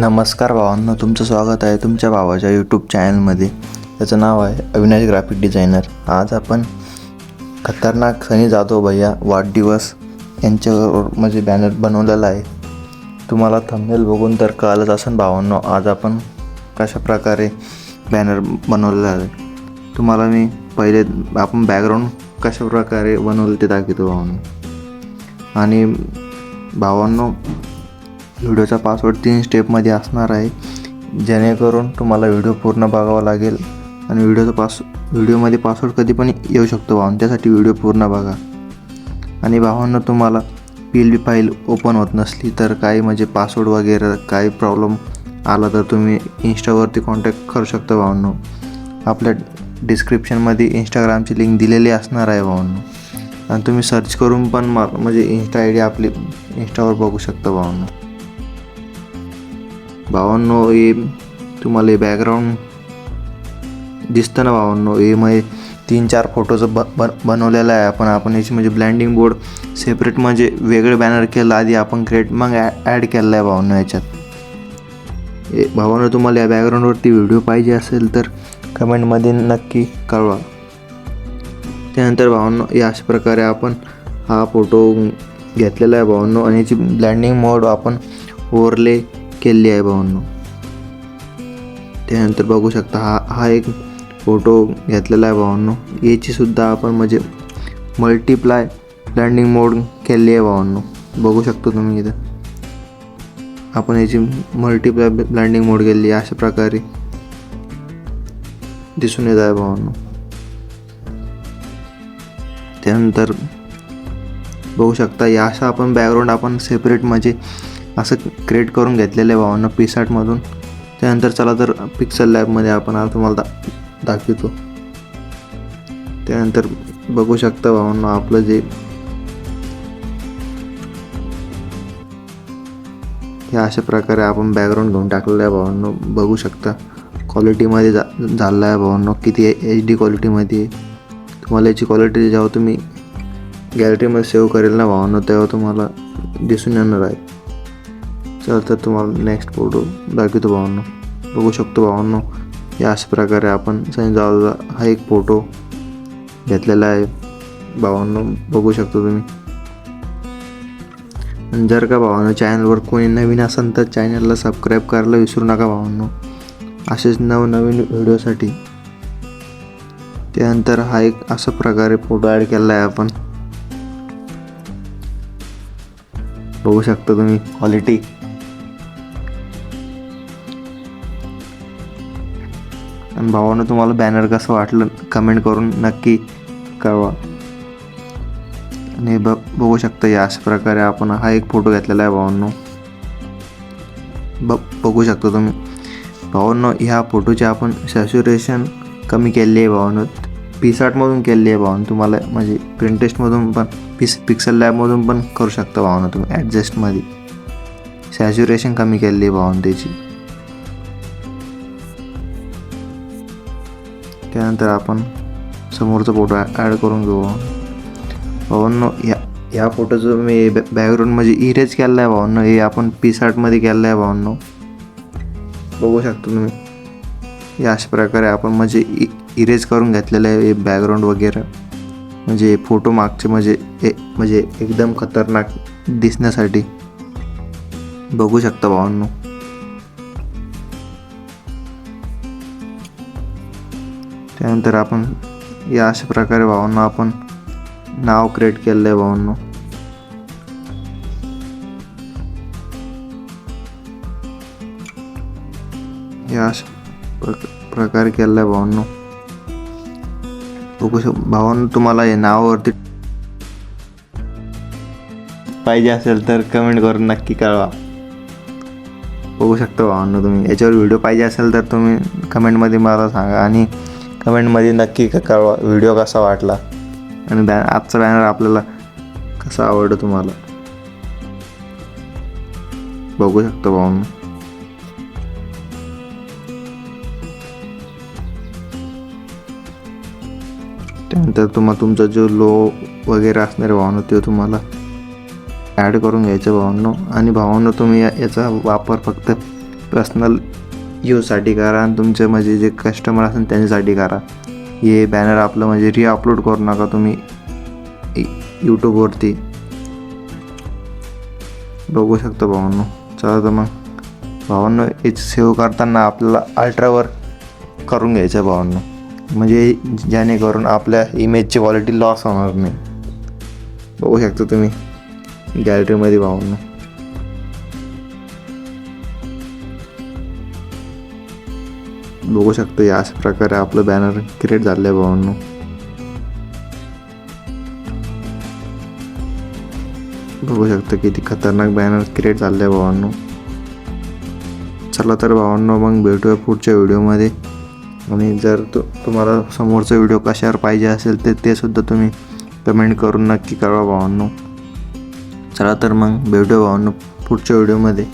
नमस्कार भावांनो तुमचं स्वागत आहे तुमच्या भावाच्या यूट्यूब चॅनलमध्ये त्याचं नाव आहे अविनाश ग्राफिक डिझायनर आज आपण खतरनाक सनी जाधव भैया वाढदिवस यांच्यावर म्हणजे बॅनर बनवलेला आहे. तुम्हाला थंबनेल बघून तर कळलंच असेल भावांनो आज आपण कशा प्रकारे बॅनर बनवलेला आहे. तुम्हाला मी पहिले आपण बॅकग्राऊंड कशा प्रकारे बनवलं ते दाखवतो भावांनो. आणि भावांनो व्हिडिओचा पासवर्ड तीन स्टेपमध्ये असणार आहे. जेणेकरून तुम्हाला व्हिडिओ पूर्ण बघावा लागेल आणि व्हिडिओचा पास व्हिडिओमध्ये पासवर्ड कधी पण येऊ शकतो भावांनो त्यासाठी व्हिडिओ पूर्ण बघा. आणि भावांना तुम्हाला P L B file open होत नसली तर काही म्हणजे पासवर्ड वगैरे काही प्रॉब्लेम आला तर तुम्ही इन्स्टावरती कॉन्टॅक्ट करू शकता भावांनो. आपल्या डिस्क्रिप्शनमध्ये इंस्टाग्रामची लिंक दिलेली असणार आहे भावांनो. आणि तुम्ही सर्च करून पण मा म्हणजे इन्स्टा आय डी आपली इन्स्टावर बघू शकता भावांनो. भावांनो हे तुम्हाला बॅकग्राऊंड दिसतं ना भावांनो हे म्हणजे तीन चार फोटोचं ब बन बनवलेलं आहे आपण आपण याची म्हणजे ब्लँडिंग बोर्ड सेपरेट म्हणजे वेगळे बॅनर केलं आधी आपण क्रिएट मग ॲड केलेलं आहे भावांनो याच्यात ए भावांनो तुम्हाला या बॅकग्राऊंडवरती व्हिडिओ पाहिजे असेल तर कमेंटमध्ये नक्की कळवा त्यानंतर भावांनो या अशा प्रकारे आपण हा फोटो घेतलेला आहे भावांनो आणि याची ब्लँडिंग मोड आपण ओरले केलेली आहे भावांनो. त्यानंतर बघू शकता हा हा एक फोटो घेतलेला आहे भावांनो. याची सुद्धा आपण म्हणजे मल्टिप्लाय ब्लँडिंग मोड केली आहे भावांनो. बघू शकतो तुम्ही इथं. आपण याची मल्टिप्लाय ब्लँडिंग मोड केली आहे अशा प्रकारे दिसून येत आहे भावांनो. त्यानंतर बघू शकता. या असं आपण बॅकग्राऊंड आपण सेपरेट म्हणजे असं क्रिएट करून घेतलेलं आहे भावांना पिसाटमधून त्यानंतर चला तर पिक्सल लॅबमध्ये आपण आता तुम्हाला दा दाखवतो. त्यानंतर बघू शकता भावांना आपलं जे या अशा प्रकारे आपण बॅकग्राऊंड घेऊन टाकलेलं आहे भावांनो. बघू शकता क्वालिटीमध्ये जा झालं आहे भावांनो. किती एच डी क्वालिटीमध्ये आहे. तुम्हाला याची क्वालिटी जेव्हा तुम्ही गॅलरीमध्ये सेव्ह करेल ना भावना तेव्हा तुम्हाला दिसून येणार आहे. चल तर तुम्हाला नेक्स्ट फोटो दाखवतो भावांनो. बघू शकतो भावांनो या अशा प्रकारे आपण सनी जावळचा हा एक फोटो घेतलेला आहे. भावांनो बघू शकतो तुम्ही. आणि जर का भावांनो चॅनलवर कोणी नवीन असेल तर चॅनलला सबस्क्राईब करायला विसरू नका भावांनो. असेच नवनवीन व्हिडिओसाठी त्यानंतर हा एक अशा प्रकारे फोटो ॲड केला आहे आपण. बघू शकता तुम्ही क्वालिटी आणि भावानं तुम्हाला बॅनर कसं वाटलं कमेंट करून नक्की कळवा. आणि ब बघू शकता या अशा प्रकारे आपण हा एक फोटो घेतलेला आहे भावांनो. ब बघू शकता तुम्ही. भावांनो ह्या फोटोचे आपण सॅच्युरेशन कमी केले आहे भावांनो. पिसाटमधून केली आहे भावना. तुम्हाला म्हणजे प्रिंटेस्टमधून पण पिस पिक्सल लॅबमधून पण करू शकता भावना तुम्ही ॲडजस्टमध्ये सॅच्युरेशन कमी केलेली आहे भावना त्याची. त्यानंतर आपण समोरचा फोटो ॲड करून घेऊ भावांनो. या या फोटोचं मी बॅकग्राऊंड म्हणजे इरेज केलं आहे भावांनो. हे आपण पीसआर्टमध्ये केलं आहे भावांनो. बघू शकतो तुम्ही. या अशा प्रकारे आपण म्हणजे इ इरेज करून घेतलेलं आहे बॅकग्राऊंड वगैरे. म्हणजे फोटो मागचे म्हणजे ए म्हणजे एकदम खतरनाक दिसण्यासाठी. बघू शकता भावांनो. त्यानंतर आपण या अशा प्रकारे भावांना आपण नाव क्रिएट केलेलं आहे भावांनो. या अशा प्रक प्रकारे आहे भावांनो. बघू शक भावन तुम्हाला हे नावावरती पाहिजे असेल तर कमेंट करून नक्की कळवा. बघू शकता भावांनो तुम्ही. याच्यावर व्हिडिओ पाहिजे असेल तर तुम्ही कमेंटमध्ये मला सांगा आणि कमेंटमध्ये नक्की क- कळवा. व्हिडिओ कसा वाटला. आणि बॅ आजचा बॅनर आपल्याला कसा आवडतो तुम्हाला. बघू शकतो भाऊ त्यानंतर तुम्हाला तुमचा जो लो वगैरे असणारे भावना ते तुम्हाला ॲड करून घ्यायचं भावांनो. आणि भावांनो तुम्ही याचा वापर फक्त पर्सनल यूजसाठी करा आणि तुमचे म्हणजे जे कस्टमर असेल त्यांच्यासाठी करा. हे बॅनर आपलं म्हणजे री अपलोड करू नका तुम्ही. यूट्यूबवरती बघू शकता भावांनो. चला तर मग. भावांनो हे सेव्ह करताना आपल्याला अल्ट्रावर करून घ्यायचं आहे भावांनो. म्हणजे जेणेकरून आपल्या इमेजची क्वालिटी लॉस होणार नाही. बघू शकता तुम्ही गॅलरीमध्ये पाहून बघू शकता याच प्रकारे आपलं बॅनर क्रिएट झालं आहे भावांनो बघू शकतो किती खतरनाक बॅनर क्रिएट झालं आहे भावांनो चला तर भावांनो मग भेटूया पुढच्या व्हिडिओमध्ये आणि जर तु तुम्हाला समोरचा व्हिडिओ कशावर पाहिजे असेल तर ते सुद्धा तुम्ही कमेंट करून नक्की कळवा भावांनो. चला तर मग भेटू भावांनो पुढच्या व्हिडिओमध्ये.